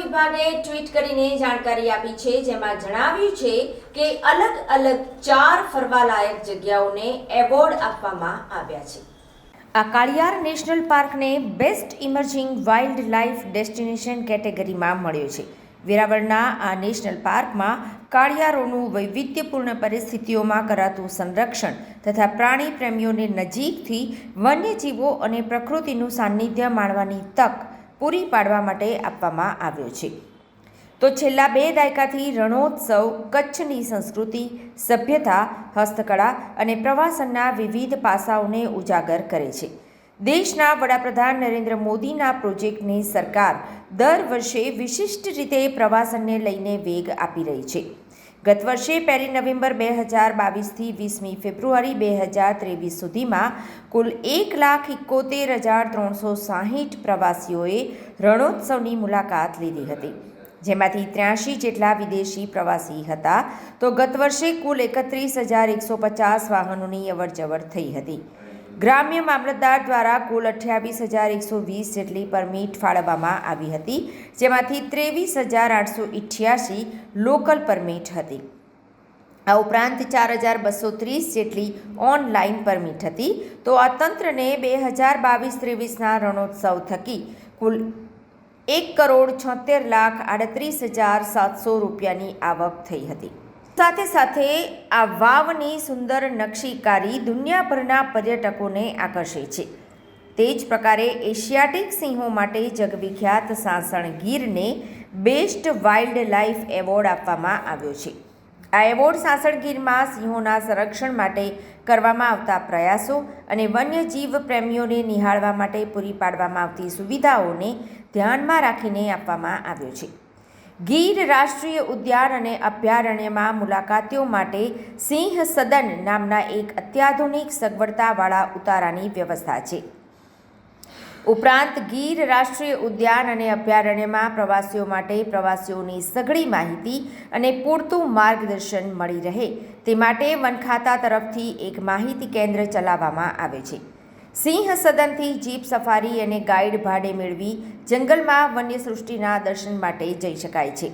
વિભાગે ટ્વીટ કરીને જાણકારી આપી છે, જેમાં જણાવ્યું છે કે અલગ અલગ ચાર ફરવાલાયક જગ્યાઓને એવોર્ડ આપવામાં આવ્યા છે. આ કાળિયાર national પાર્કને best emerging wild life destination કેટેગરીમાં મળ્યો છે. વેરાવળના આ નેશનલ પાર્કમાં કાળિયારોનું વૈવિધ્યપૂર્ણ પરિસ્થિતિઓમાં કરાતું સંરક્ષણ તથા પ્રાણી પ્રેમીઓને નજીકથી વન્યજીવો અને પ્રકૃતિનું સાનિધ્ય માણવાની તક પૂરી પાડવા માટે આપવામાં આવ્યો છે. તો છેલ્લા બે દાયકાથી રણોત્સવ, કચ્છની સંસ્કૃતિ, સભ્યતા, હસ્તકળા અને પ્રવાસનના વિવિધ પાસાઓને ઉજાગર કરે છે. દેશના વડાપ્રધાન નરેન્દ્ર મોદીના પ્રોજેક્ટની સરકાર દર વર્ષે વિશિષ્ટ રીતે પ્રવાસનને લઈને વેગ આપી રહી છે. ગત વર્ષે પહેલી નવેમ્બર બે હજાર બાવીસથી વીસમી ફેબ્રુઆરી બે હજાર ત્રેવીસ સુધીમાં કુલ એક લાખ એકોતેર હજાર ત્રણસો સાહીઠ પ્રવાસીઓએ રણોત્સવની મુલાકાત લીધી હતી. જેમાંથી ત્ર્યાસી જેટલા વિદેશી પ્રવાસી હતા, તો ગત વર્ષે કુલ એકત્રીસ હજાર એકસો પચાસ વાહનોની અવરજવર થઈ હતી. ગ્રામ્ય મામલતદાર દ્વારા કુલ અઠ્યાવીસ હજાર એકસો વીસ જેટલી પરમિટ ફાળવવામાં આવી હતી, જેમાંથી ત્રેવીસ હજાર આઠસો ઇઠ્યાસી લોકલ પરમિટ હતી. આ ઉપરાંત ચાર હજાર બસો ત્રીસ જેટલી ઓનલાઈન પરમિટ હતી. તો આ તંત્રને બે હજાર બાવીસ ત્રેવીસના રણોત્સવ થકી કુલ એક કરોડ છોતેર લાખ આડત્રીસ હજાર સાતસો રૂપિયાની આવક થઈ હતી. સાથે સાથે આ વાવની સુંદર નકશીકારી દુનિયાભરના પર્યટકોને આકર્ષે છે. તે જ પ્રકારે એશિયાટિક સિંહો માટે જગવિખ્યાત સાસણ ગીરને બેસ્ટ વાઇલ્ડ લાઇફ એવોર્ડ આપવામાં આવ્યો છે. આ એવોર્ડ સાસણ ગીરમાં સિંહોના સંરક્ષણ માટે કરવામાં આવતા પ્રયાસો અને વન્યજીવ પ્રેમીઓને નિહાળવા માટે પૂરી પાડવામાં આવતી સુવિધાઓને ધ્યાનમાં રાખીને આપવામાં આવ્યો છે. ગીર રાષ્ટ્રીય ઉદ્યાન અને અભયારણ્યમાં મુલાકાતીઓ માટે સિંહ સદન નામના એક અત્યાધુનિક સગવડતાવાળા ઉતારાની વ્યવસ્થા છે. ઉપરાંત ગીર રાષ્ટ્રીય ઉદ્યાન અને અભયારણ્યમાં પ્રવાસીઓ માટે પ્રવાસીઓની સઘળી માહિતી અને પૂરતું માર્ગદર્શન મળી રહે તે માટે વનખાતા તરફથી એક માહિતી કેન્દ્ર ચલાવવામાં આવે છે. સિંહ સદનથી જીપ સફારી અને ગાઈડ ભાડે મેળવી જંગલમાં વન્ય સૃષ્ટિના દર્શન માટે જઈ શકાય છે.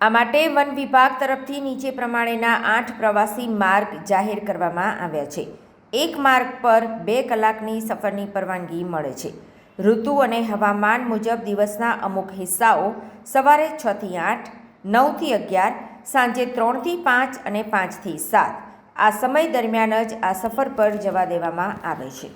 આ માટે વન વિભાગ તરફથી નીચે પ્રમાણેના આઠ પ્રવાસી માર્ગ જાહેર કરવામાં આવ્યા છે. એક માર્ગ પર બે કલાકની સફરની પરવાનગી મળે છે. ઋતુ અને હવામાન મુજબ દિવસના અમુક હિસ્સાઓ સવારે છથી આઠ નવથી અગિયાર, સાંજે ત્રણથી પાંચ અને પાંચથી સાત આ સમય દરમિયાન જ આ સફર પર જવા દેવામાં આવે છે.